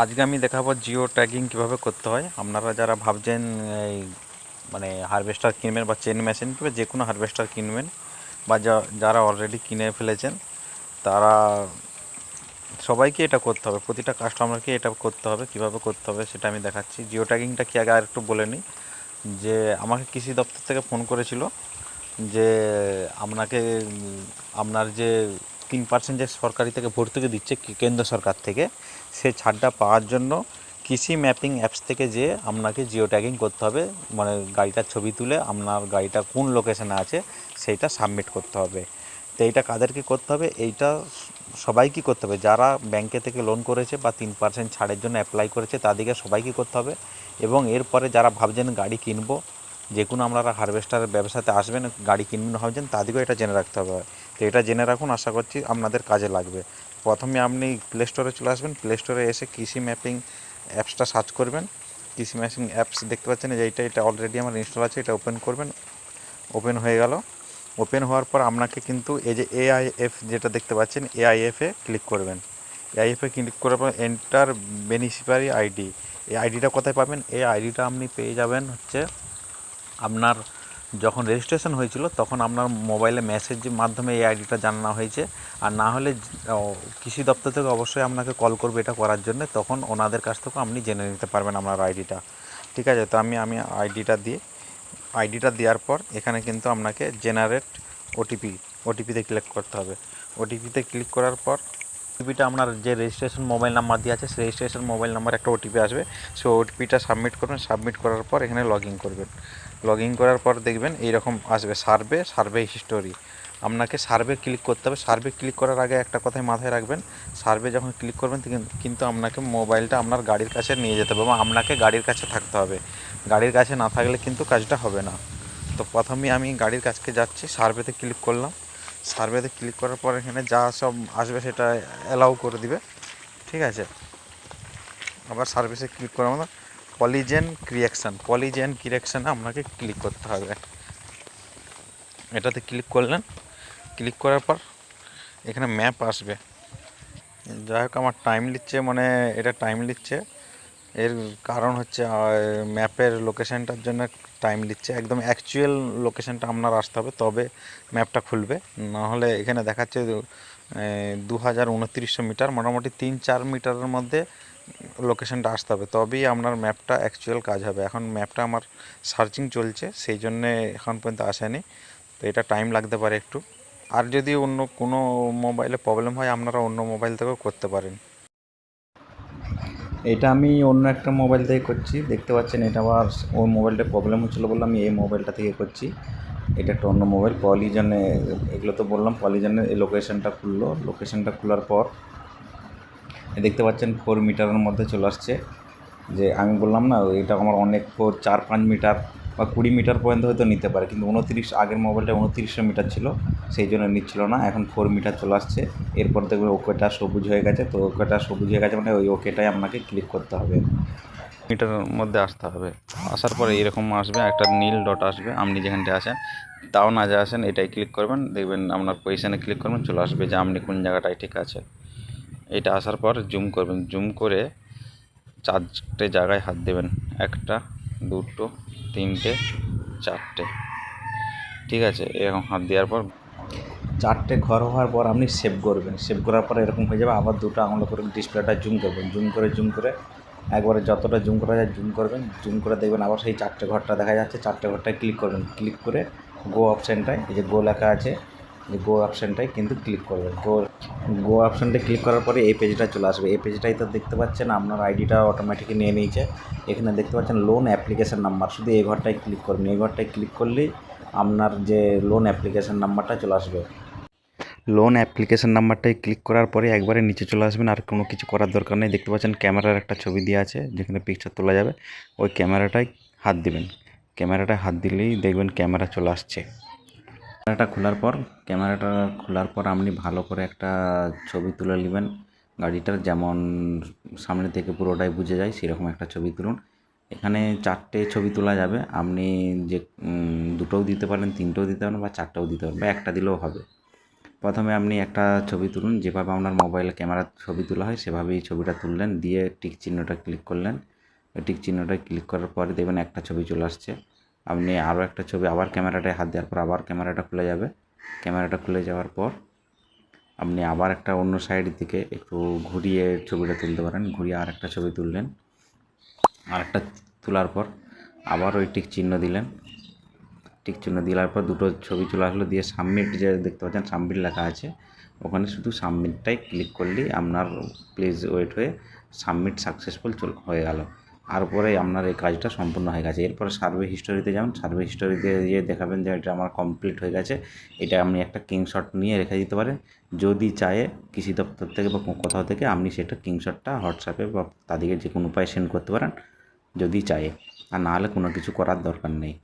আজকে আমি দেখাবো জিও ট্যাগিং কীভাবে করতে হয়। আপনারা যারা ভাবছেন, এই মানে হারভেস্টার কিনবেন বা চেন মেশিন কিংবা যে কোনো হারভেস্টার কিনবেন বা যারা অলরেডি কিনে ফেলেছেন, তারা সবাইকে এটা করতে হবে। প্রতিটা কাস্টমারকে এটা করতে হবে, কীভাবে করতে হবে সেটা আমি দেখাচ্ছি। জিও ট্যাগিংটা কি আগে আর একটু বলে নিই। যে আমাকে কৃষি দপ্তর থেকে ফোন করেছিল যে আপনাকে, আপনার যে তিন পার্সেন্ট যে সরকারি থেকে ভর্তুকি দিচ্ছে কেন্দ্র সরকার থেকে, সে ছাড়টা পাওয়ার জন্য কৃষি ম্যাপিং অ্যাপস থেকে যে আপনাকে জিও ট্যাগিং করতে হবে মানে গাড়িটার ছবি তুলে আপনার গাড়িটা কোন লোকেশনে আছে সেইটা সাবমিট করতে হবে। তো এইটা কাদেরকে করতে হবে? এইটা সবাইকে করতে হবে। যারা ব্যাংকে থেকে লোন করেছে বা তিন পার্সেন্ট ছাড়ের জন্য অ্যাপ্লাই করেছে, তাদেরকে সবাইকে করতে হবে। এবং এরপরে যারা ভাবছেন গাড়ি কিনবো, যে কোনো আপনারা হারভেস্টারের ব্যবসাতে আসবেন, গাড়ি কিনবেন, ভাবছেন তাদেরকেও এটা জেনে রাখতে হবে। এটা জেনে রাখুন, আশা করছি আপনাদের কাজে লাগবে। প্রথমে আপনি প্লে স্টোরে চলে আসবেন। প্লে স্টোরে এসে কৃষি ম্যাপিং অ্যাপসটা সার্চ করবেন। কৃষি ম্যাপিং অ্যাপস দেখতে পাচ্ছেন যে এইটা, এটা অলরেডি আমার ইনস্টল আছে, এটা ওপেন করবেন। ওপেন হয়ে গেল। ওপেন হওয়ার পর আপনাকে কিন্তু এই যে এআইএফ যেটা দেখতে পাচ্ছেন এআইএফে ক্লিক করবেন। এআইএফে ক্লিক করার পর এন্টার বেনিফিশিয়ারি আইডি এই আইডিটা কোথায় পাবেন? এই আইডিটা আপনি পেয়ে যাবেন হচ্ছে আপনার যখন রেজিস্ট্রেশন হয়েছিল, তখন আপনার মোবাইলে মেসেজের মাধ্যমে এই আইডিটা জানানো হয়েছে। আর না হলে কৃষি দপ্তর থেকে অবশ্যই আপনাকে কল করবে এটা করার জন্য। তখন ওনাদের কাছ থেকে আপনি জেনে নিতে পারবেন আপনার আইডিটা ঠিক আছে? তো আমি আমি আইডিটা দিয়ে আইডিটা দেওয়ার পর এখানে কিন্তু আপনাকে জেনারেট ওটিপি ওটিপিতে ক্লিক করতে হবে। ওটিপিতে ক্লিক করার পর ওটিপিটা আপনার যে রেজিস্ট্রেশন মোবাইল নাম্বার দিয়ে আছে, সেই রেজিস্ট্রেশন মোবাইল নাম্বার একটা ওটিপি আসবে। সেই ওটিপিটা সাবমিট করবেন। সাবমিট করার পর এখানে লগ ইন করবেন। লগ ইন করার পর দেখবেন এইরকম আসবে সার্ভে সার্ভে হিস্টোরি আপনাকে সার্ভে ক্লিক করতে হবে। সার্ভে ক্লিক করার আগে একটা কথাই মাথায় রাখবেন। সার্ভে যখন ক্লিক করবেন কিন্তু আপনাকে মোবাইলটা আপনার গাড়ির কাছে নিয়ে যেতে হবে বা আপনাকে গাড়ির কাছে থাকতে হবে। গাড়ির কাছে না থাকলে কিন্তু কাজটা হবে না। তো প্রথমেই আমি গাড়ির কাছকে যাচ্ছি। সার্ভেতে ক্লিক করলাম। সার্ভেতে ক্লিক করার পর এখানে যা সব আসবে সেটা অ্যালাউ করে দিবে। ঠিক আছে? আবার সার্ভিসে ক্লিক করার মতো পলিজেন ক্রিয়েকশান পলিজেন ক্রিয়েকশানে আপনাকে ক্লিক করতে হবে। এটাতে ক্লিক করলেন। ক্লিক করার পর এখানে ম্যাপ আসবে। যাই হোক, আমার টাইম নিচ্ছে মানে এটা টাইম নিচ্ছে। এর কারণ হচ্ছে ম্যাপের লোকেশানটার জন্য টাইম নিচ্ছে একদম অ্যাকচুয়াল লোকেশানটা আপনার আসতে হবে, তবে ম্যাপটা খুলবে। না হলে এখানে দেখাচ্ছে দু হাজার উনত্রিশশো মিটার, মোটামুটি তিন চার মিটারের মধ্যে লোকেশানটা আসতে হবে। তবেই আপনার ম্যাপটা অ্যাকচুয়াল কাজ হবে। এখন ম্যাপটা আমার সার্চিং চলছে, সেই জন্যে এখন পর্যন্ত আসেনি। তো এটা টাইম লাগতে পারে একটু। আর যদি অন্য কোনো মোবাইলে প্রবলেম হয়, আপনারা অন্য মোবাইল থেকেও করতে পারেন। এটা আমি অন্য একটা মোবাইল থেকে করছি। দেখতে পাচ্ছেন, এটা আবার ওই মোবাইলটা প্রবলেম হচ্ছিল বলে আমি এই মোবাইলটা থেকে করছি। এটা একটা অন্য মোবাইল পলিজনে এগুলো তো বললাম পলিজনে এই লোকেশানটা খুললো। লোকেশনটা খোলার পর দেখতে পাচ্ছেন ফোর মিটারের মধ্যে চলে আসছে। যে আমি বললাম না, এটা আমার অনেক ফোর চার, পাঁচ মিটার বা কুড়ি মিটার পর্যন্ত হয়তো নিতে পারে, কিন্তু উনত্রিশ, আগের মোবাইলটা উনত্রিশশো মিটার ছিল, সেই জন্য নিচ্ছিল না। এখন ফোর মিটার চলে আসছে। এরপর দেখবেন ওকেটা সবুজ হয়ে গেছে, তো ওকেটা সবুজ হয়ে গেছে মানে ওই ওকেটাই আপনাকে ক্লিক করতে হবে। মিটারের মধ্যে আসতে হবে। আসার পরে এরকম আসবে, একটা নীল ডট আসবে, আপনি যেখানটায় আছেন, তাও না যা আসেন এটাই ক্লিক করবেন, দেখবেন আপনার পজিশানে ক্লিক করবেন, চলে আসবে যে আপনি কোন জায়গাটায় ঠিক আছে এটা আসার পর জুম করবেন জুম করে চারটে জায়গায় হাত দেবেন, একটা দুটো, তিনটে, চারটে। ঠিক আছে, এরকম হাত দেওয়ার পর চারটে ঘর হওয়ার পর আপনি সেভ করবেন। সেভ করার পর এরকম হয়ে যাবে, আবার দুটো আঙুল করে ডিসপ্লেটা জুম করবেন। জুম করে জুম করে, একবারে যতটা জুম করা যায় জুম করবেন। জুম করে দেখবেন আবার সেই চারটে ঘরটা দেখা যাচ্ছে। চারটে ঘরটায় ক্লিক করবেন। ক্লিক করে গো অপশানটায় এই যে গো লেখা আছে এই গো অপশানটায় কিন্তু ক্লিক করবেন গো গো অপশানটায় ক্লিক করার পরে এই পেজটা চলে আসবে। এই পেজটাই তো দেখতে পাচ্ছেন আপনার আইডিটা অটোমেটিকলি নিয়ে নিয়েছে। এখানে দেখতে পাচ্ছেন লোন অ্যাপ্লিকেশান নাম্বার শুধু এই ঘরটায় ক্লিক করবেন। এই ঘরটায় ক্লিক করলেই আপনার যে লোন অ্যাপ্লিকেশান নাম্বারটা চলে আসবে। লোন অ্যাপ্লিকেশন নাম্বারটায় ক্লিক করার পরে একবারে নিচে চলে আসবেন। আর কোনো কিছু করার দরকার নেই। দেখতে পাচ্ছেন ক্যামেরার একটা ছবি দেওয়া আছে। যেখানে পিকচার তোলা যাবে। ওই ক্যামেরাটায় হাত দিবেন। ক্যামেরাটায় হাত দিলেই দেখবেন ক্যামেরা চলে আসছে। ক্যামেরাটা খোলার পর, ক্যামেরাটা খোলার পর আপনি ভালো করে একটা ছবি তুলে নেবেন। গাড়িটার যেমন সামনে থেকে পুরোটাই বুঝে যায়, সেরকম একটা ছবি তুলুন। এখানে চারটে ছবি তোলা যাবে। আপনি যে দুটোও দিতে পারেন, তিনটেও দিতে পারেন বা চারটেও দিতে পারেন বা একটা দিলেও হবে। প্রথমে আপনি একটা ছবি তুলুন, যেভাবে আপনার মোবাইলে ক্যামেরার ছবি তোলা হয়, সেভাবেই ছবিটা তুললেন। দিয়ে টিক চিহ্নটা ক্লিক করলেন। টিক চিহ্নটা ক্লিক করার পরে দেখবেন একটা ছবি চলে আসছে। আপনি আরও একটা ছবি, আবার ক্যামেরাটায় হাত দেওয়ার পর আবার ক্যামেরাটা খুলে যাবে। ক্যামেরাটা খুলে যাওয়ার পর আপনি আবার একটা অন্য সাইড থেকে একটু ঘুরিয়ে ছবিটা তুলতে পারেন। ঘুরিয়ে আর একটা ছবি তুললেন। আরেকটা তোলার পর আবার ওই টিক চিহ্ন দিলেন। টিক চিহ্ন দেওয়ার পর দুটো ছবি চলে আসলো দিয়ে সাবমিট যে দেখতে পাচ্ছেন সাবমিট লেখা আছে। ওখানে শুধু সাবমিটটাই ক্লিক করলেই আপনার প্লিজ ওয়েট হয়ে সাবমিট সাকসেসফুল হয়ে গেল। তারপরে আপনার এই কাজটা সম্পূর্ণ হয়ে গেছে। এরপরে সার্ভে হিস্টোরিতে যাবেন সার্ভে হিস্টোরিতে গিয়ে দেখাবেন যে এটা আমার কমপ্লিট হয়ে গেছে। এটা আপনি একটা কিংশট নিয়ে রেখে দিতে পারেন। যদি চায় কৃষি দপ্তর থেকে বা কোথাও থেকে আপনি সেটা কিংশটটা হোয়াটসঅ্যাপে বা তাদেরকে যে কোনো উপায়ে সেন্ড করতে পারেন, যদি চায়। আর নাহলে কোনো কিছু করার দরকার নেই।